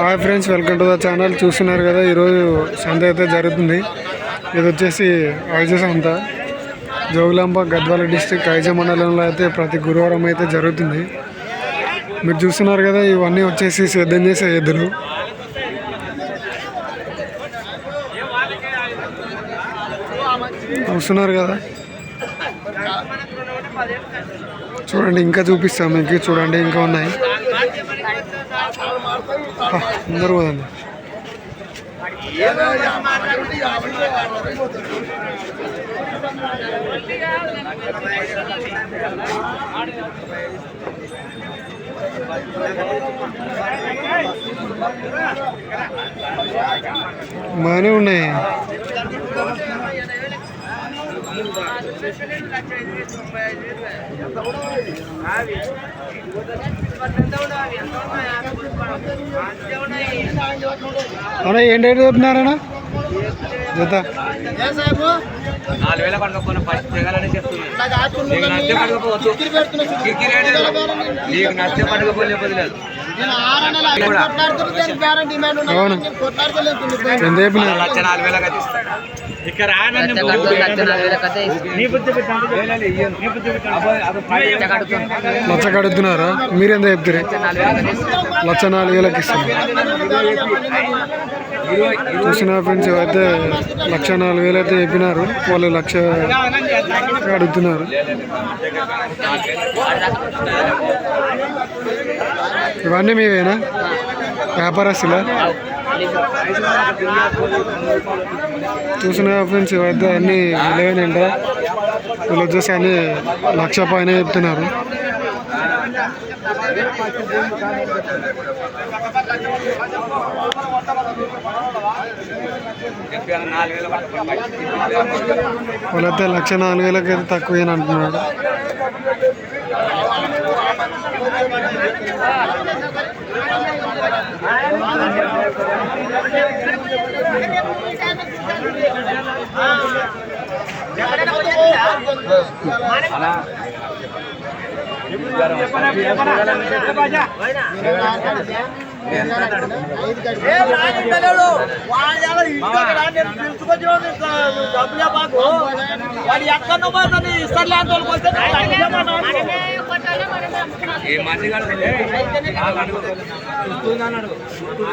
Hi friends welcome to the channel చూస్తున్నారు కదా ఈరోజు సంత అయితే జరుగుతుంది. ఇది వచ్చేసి ఐజ సంత. జోగులాంబ గద్వాల డిస్టిక్ ఐజ మండలంలో అయితే ప్రతి గురువారం అయితే జరుగుతుంది. మీరు చూస్తున్నారు కదా ఇవన్నీ వచ్చేసి సిద్ధం చేసే ఎద్దులు. చూస్తున్నారు కదా. చూడండి ఇంకా చూపిస్తాం మీకు. చూడండి ఇంకా ఉన్నాయి. హా, అందరూ పోదండి బాగానే ఉన్నాయి అన్న ఏం రేటు చెప్తున్నారన్న జత. నాలుగు వేల పడకపోయినా ఫస్ట్ దిగాలని చెప్తున్నాను నీకు నచ్చే పడకపోవచ్చు కిక్కి నీకు నచ్చే పడకపోతే లచ్చ కడుగుతున్నారా మీరు ఎంత చెప్తారు? లక్ష నాలుగు వేలకి ఇస్తాను చూసిన ఫ్రెండ్స్ అయితే లక్ష నాలుగు వేలు అయితే చెప్పినారు వాళ్ళు లక్ష అడుగుతున్నారు. ఇవన్నీ మీవేనా? వ్యాపారస్తులా? చూసిన ఫ్రెండ్స్ ఇవైతే అన్ని విలువైనంట వీళ్ళు వచ్చేసి అన్నీ లక్ష పైన చెప్తున్నారు. వాళ్ళైతే లక్ష నాలుగు వేలకి అయితే తక్కువేనా అంటున్నాడు. వాడు ఎక్కడ పోతుంది ఏ మంచిగా చూస్తున్నాడు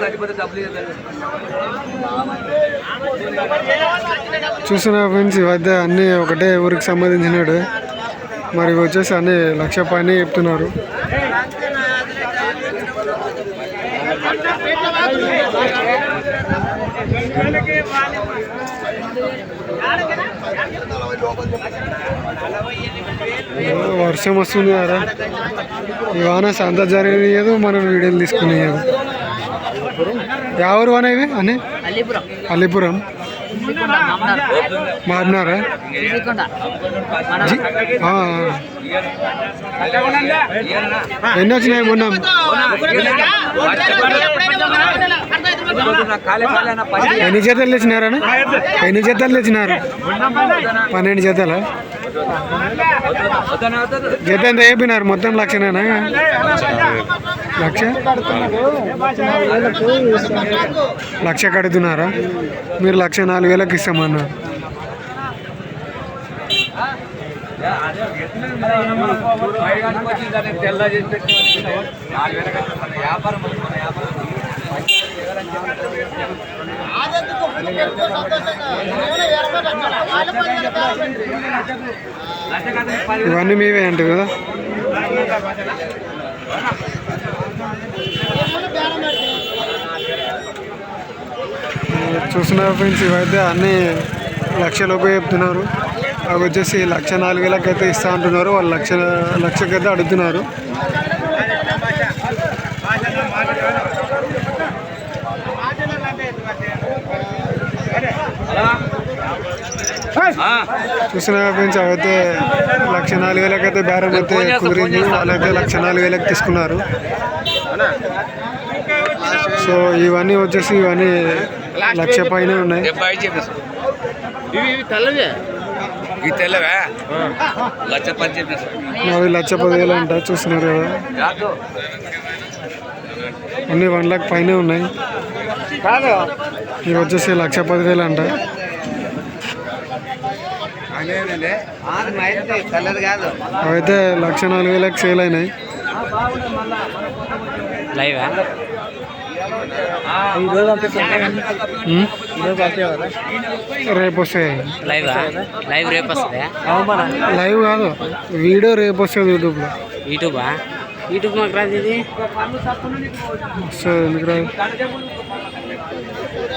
చచ్చిపోతే డబ్బులు చూసిన ఫ్రెండ్స్ వద్ద అన్నీ ఒకటే ఊరికి సంబంధించినాడు. మరి వచ్చేసి అన్ని లక్ష పైన చెప్తున్నారు. వర్షం వస్తుంది కదా. ఈ వాన సంత జరిగేది మనం వీడియోలు తీసుకునేది ఎవరు అనేవి అని అల్లిపురం. అలీపురం మారినారా అన్నారా ఎన్ని వచ్చినాయి మొన్న? ఎన్ని జతలు తెచ్చినారా ఎన్ని జతలు తెచ్చినారు? పన్నెండు జతలా జత ఎంత చెప్పినారు మొత్తం లక్షనేనా లక్ష? లక్ష కడుతున్నారా? మీరు లక్ష నాలుగు వేలకు ఇస్తామన్నారు వ్యాపారం ఇవన్నీ మీవే అంటే కదా? చూస్తున్నారు ఫ్రెండ్స్ ఇవైతే అన్నీ లక్షలోపు చెప్తున్నారు. అవి వచ్చేసి లక్ష నాలుగు అయితే ఇస్తా అంటున్నారు. వాళ్ళు లక్ష లక్షకైతే అడుగుతున్నారు. చూసిన ఫ్రెండ్స్ అవైతే లక్ష నాలుగు వేలకైతే బేరం అయితే కుదిరింది. వాళ్ళైతే లక్ష నాలుగు వేలకు తీసుకున్నారు. సో ఇవన్నీ వచ్చేసి ఇవన్నీ లక్ష పైన ఉన్నాయి. అవి లక్ష పదివేలు అంట చూస్తున్నారు కదా. అన్ని వన్ లాక్ పైనే ఉన్నాయి. ఇవి వచ్చేసి లక్ష పదివేలు అంట. అవైతే లక్ష నాలుగు వేలకు సేల్ అయినాయి. లైవా. రేపు వస్తాయి. లైవా? లైవ్ రేపు వస్తుందా లైవ్ కాదు వీడియో రేపు వస్తుంది యూట్యూబ్లో. యూట్యూబా? యూట్యూబ్ మాకు రాదు ఇది? వస్తుంది ఎందుకు రాదు?